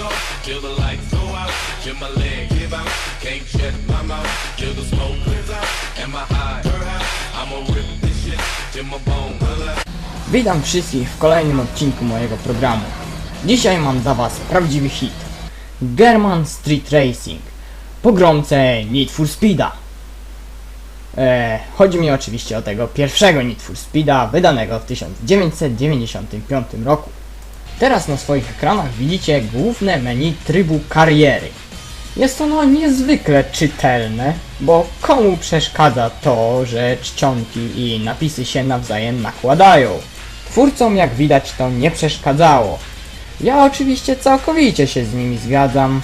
off till the lights go out, till my leg give out. Can't shut my mouth till the smoke clears out. And my I'ma rip this shit till my. Witam wszystkich w kolejnym odcinku mojego programu. Dzisiaj mam dla Was prawdziwy hit. German Street Racing. Pogromcę Need for Speeda. E, chodzi mi oczywiście o tego pierwszego Need for Speeda wydanego w 1995 roku. Teraz na swoich ekranach widzicie główne menu trybu kariery. Jest ono niezwykle czytelne, bo komu przeszkadza to, że czcionki i napisy się nawzajem nakładają? Twórcom jak widać to nie przeszkadzało. Ja oczywiście całkowicie się z nimi zgadzam,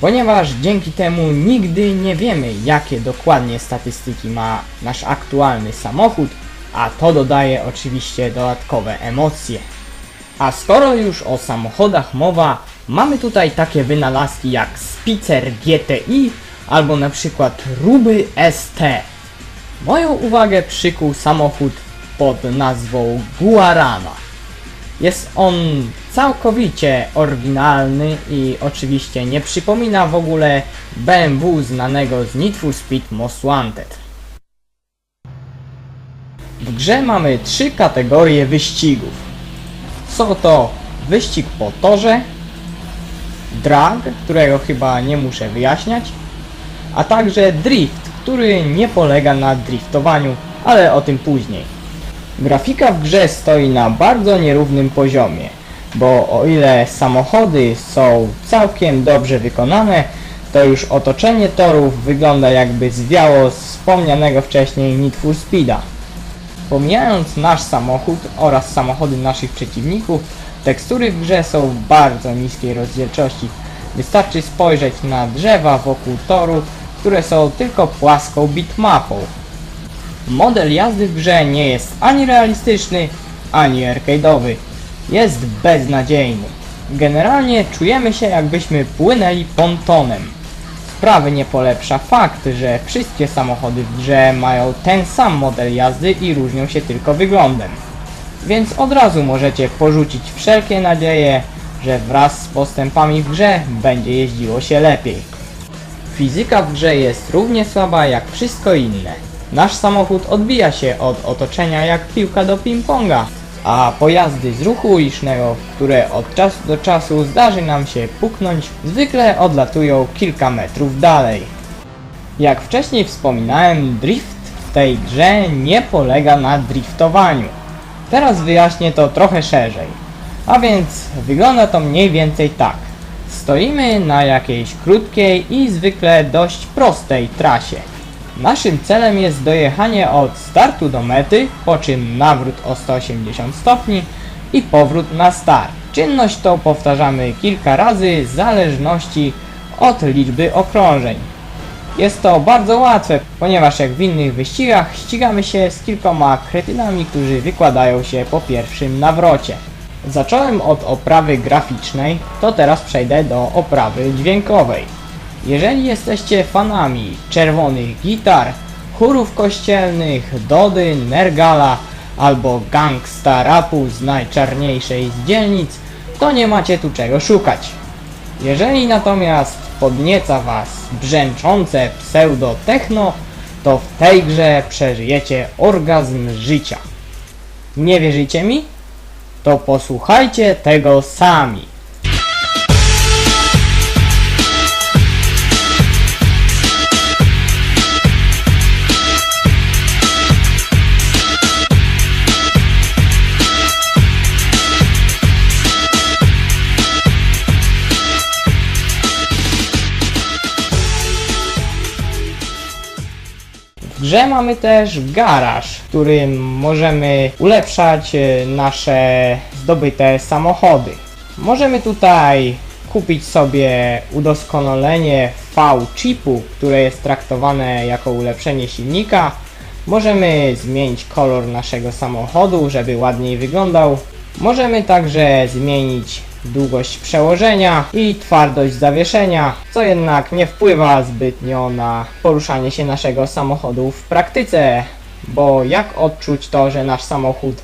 ponieważ dzięki temu nigdy nie wiemy jakie dokładnie statystyki ma nasz aktualny samochód, a to dodaje oczywiście dodatkowe emocje. A skoro już o samochodach mowa, mamy tutaj takie wynalazki jak Spitzer GTI albo na przykład Ruby ST. Moją uwagę przykuł samochód pod nazwą Guarana. Jest on całkowicie oryginalny i oczywiście nie przypomina w ogóle BMW znanego z Need for Speed Most Wanted. W grze mamy trzy kategorie wyścigów. Są to wyścig po torze, drag, którego chyba nie muszę wyjaśniać, a także drift, który nie polega na driftowaniu, ale o tym później. Grafika w grze stoi na bardzo nierównym poziomie, bo o ile samochody są całkiem dobrze wykonane, to już otoczenie torów wygląda jakby zwiało wspomnianego wcześniej Need for Speeda. Pomijając nasz samochód oraz samochody naszych przeciwników, tekstury w grze są bardzo niskiej rozdzielczości. Wystarczy spojrzeć na drzewa wokół toru, które są tylko płaską bitmapą. Model jazdy w grze nie jest ani realistyczny, ani arcade'owy. Jest beznadziejny. Generalnie czujemy się jakbyśmy płynęli pontonem. Sprawy nie polepsza fakt, że wszystkie samochody w grze mają ten sam model jazdy i różnią się tylko wyglądem. Więc od razu możecie porzucić wszelkie nadzieje, że wraz z postępami w grze będzie jeździło się lepiej. Fizyka w grze jest równie słaba jak wszystko inne. Nasz samochód odbija się od otoczenia jak piłka do ping-ponga, a pojazdy z ruchu ulicznego, które od czasu do czasu zdarzy nam się puknąć, zwykle odlatują kilka metrów dalej. Jak wcześniej wspominałem, drift w tej grze nie polega na driftowaniu. Teraz wyjaśnię to trochę szerzej. A więc wygląda to mniej więcej tak. Stoimy na jakiejś krótkiej i zwykle dość prostej trasie. Naszym celem jest dojechanie od startu do mety, po czym nawrót o 180 stopni i powrót na start. Czynność tą powtarzamy kilka razy w zależności od liczby okrążeń. Jest to bardzo łatwe, ponieważ jak w innych wyścigach ścigamy się z kilkoma kretynami, którzy wykładają się po pierwszym nawrocie. Zacząłem od oprawy graficznej, to teraz przejdę do oprawy dźwiękowej. Jeżeli jesteście fanami czerwonych gitar, chórów kościelnych, Dody, Nergala albo gangsta rapu z najczarniejszej z dzielnic, to nie macie tu czego szukać. Jeżeli natomiast podnieca was brzęczące pseudo-techno, to w tej grze przeżyjecie orgazm życia. Nie wierzycie mi? To posłuchajcie tego sami. Grze mamy też garaż, w którym możemy ulepszać e, nasze zdobyte samochody. Możemy tutaj kupić sobie udoskonalenie V-chipu, które jest traktowane jako ulepszenie silnika. Możemy zmienić kolor naszego samochodu, żeby ładniej wyglądał. Możemy także zmienić długość przełożenia i twardość zawieszenia, co jednak nie wpływa zbytnio na poruszanie się naszego samochodu w praktyce, bo jak odczuć to, że nasz samochód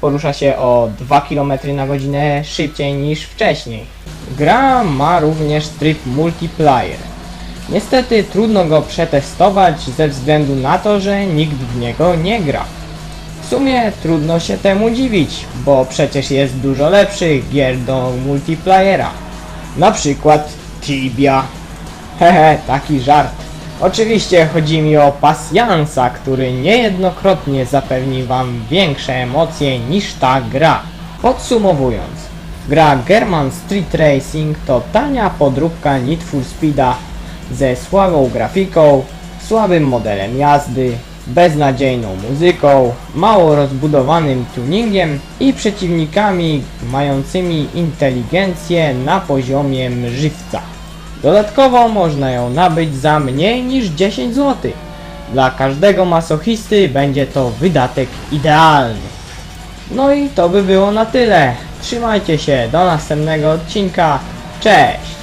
porusza się o 2 km na godzinę szybciej niż wcześniej. Gra ma również tryb multiplayer. Niestety trudno go przetestować ze względu na to, że nikt w niego nie gra. Sumie trudno się temu dziwić, bo przecież jest dużo lepszych gier do multiplayera. Na przykład Tibia. Hehe, taki żart. Oczywiście chodzi mi o pasjansa, który niejednokrotnie zapewni wam większe emocje niż ta gra. Podsumowując, gra German Street Racing to tania podróbka Need for Speeda ze słabą grafiką, słabym modelem jazdy, beznadziejną muzyką, mało rozbudowanym tuningiem i przeciwnikami mającymi inteligencję na poziomie żywca. Dodatkowo można ją nabyć za mniej niż 10 zł. Dla każdego masochisty będzie to wydatek idealny. No i to by było na tyle. Trzymajcie się, do następnego odcinka. Cześć!